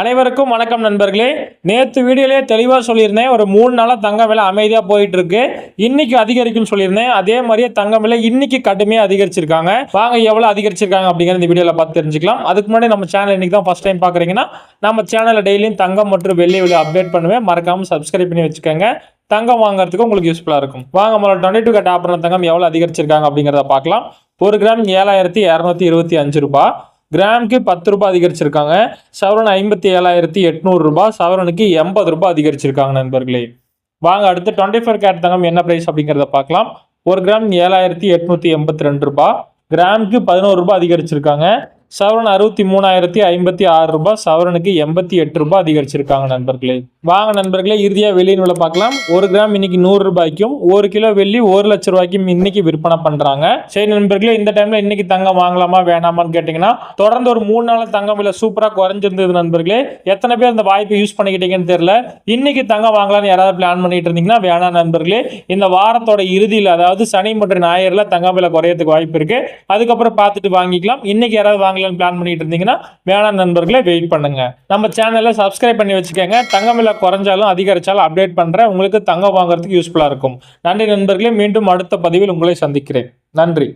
அனைவருக்கும் வணக்கம் நண்பர்களே. நேற்று வீடியோலேயே தெளிவாக சொல்லியிருந்தேன். ஒரு மூணு நாளாக தங்க விலை அமைதியாக போயிட்டு இருக்கு இன்னைக்கு அதிகரிக்கும்னு சொல்லியிருந்தேன். அதே மாதிரியே தங்க விலை இன்னைக்கு கடுமையாக அதிகரிச்சிருக்காங்க. வாங்க எவ்வளோ அதிகரிச்சிருக்காங்க அப்படிங்கிற இந்த வீடியோவில் பார்த்து தெரிஞ்சுக்கலாம். அதுக்கு முன்னாடி நம்ம சேனல் இன்னைக்கு தான் ஃபஸ்ட் டைம் பார்க்குறீங்கன்னா நம்ம சேனலில் டெய்லியும் தங்கம் மற்றும் வெள்ளி விலை அப்டேட் பண்ணுவேன். மறக்காமல் சப்ஸ்கிரைப் பண்ணி வச்சுக்கோங்க. தங்கம் வாங்குறதுக்கு உங்களுக்கு யூஸ்ஃபுல்லாக இருக்கும். வாங்க முதல்ல டுவெண்ட்டி டூ கட் ஆப்பரம் தங்கம் எவ்வளோ அதிகரிச்சிருக்காங்க அப்படிங்கிறத பார்க்கலாம். ஒரு கிராம் ஏழாயிரத்தி இரநூத்தி இருபத்தி அஞ்சு ரூபாய். கிராமுக்கு பத்து ரூபாய் அதிகரிச்சிருக்காங்க. சவரன் ஐம்பத்தி ஏழாயிரத்தி எட்நூறு ரூபாய் சவரனுக்கு எண்பது ரூபாய் அதிகரிச்சிருக்காங்க நண்பர்களே. வாங்க அடுத்து டுவெண்ட்டி ஃபோர் கேரட் தங்கம் என்ன ப்ரைஸ் அப்படிங்கிறத பார்க்கலாம். ஒரு கிராம் ஏழாயிரத்தி எட்நூற்றி எண்பத்தி ரெண்டு ரூபாய். கிராமுக்கு பதினோரு ரூபாய் அதிகரிச்சிருக்காங்க. சவரன் அறுபத்தி மூணாயிரத்தி ஐம்பத்தி ஆறு ரூபாய் சவரனுக்கு எண்பத்தி எட்டு ரூபாய் அதிகரிச்சிருக்காங்க நண்பர்களே. வாங்க நண்பர்களே இறுதியாக வெள்ளியின் விலை பார்க்கலாம். ஒரு கிராம் இன்னைக்கு நூறு ரூபாய்க்கும் ஒரு கிலோ வெள்ளி ஒரு லட்ச ரூபாய்க்கும் இன்னைக்கு விற்பனை பண்றாங்க. சரி நண்பர்களே இந்த டைம்ல இன்னைக்கு தங்கம் வாங்கலாமா வேணாமான்னு கேட்டிங்கன்னா தொடர்ந்து ஒரு மூணு நாள் தங்கம் விலை சூப்பராக குறைஞ்சிருந்தது நண்பர்களே. எத்தனை பேர் இந்த வாய்ப்பை யூஸ் பண்ணிக்கிட்டீங்கன்னு தெரியல. இன்னைக்கு தங்கம் வாங்கலாம்னு யாராவது பிளான் பண்ணிட்டு இருந்தீங்கன்னா வேணாம் நண்பர்களே. இந்த வாரத்தோட இறுதியில் அதாவது சனி மற்றும் ஞாயிறுல தங்கம் விலை குறையறதுக்கு வாய்ப்பு இருக்கு. அதுக்கப்புறம் பார்த்துட்டு வாங்கிக்கலாம். இன்னைக்கு யாராவது வாங்கலாம்னு பிளான் பண்ணிட்டு இருந்தீங்கன்னா வேணாம் நண்பர்களே வெயிட் பண்ணுங்க. நம்ம சேனலை சப்ஸ்கிரைப் பண்ணி வச்சுக்கோங்க. தங்கம் விலை குறைஞ்சாலும் அதிகரிச்சாலும் அப்டேட் பண்ணுறேன் உங்களுக்கு தங்கம் வாங்குறதுக்கு யூஸ்ஃபுல்லாக இருக்கும். நன்றி நண்பர்களே. மீண்டும் அடுத்த பதிவில் உங்களை சந்திக்கிறேன். நன்றி.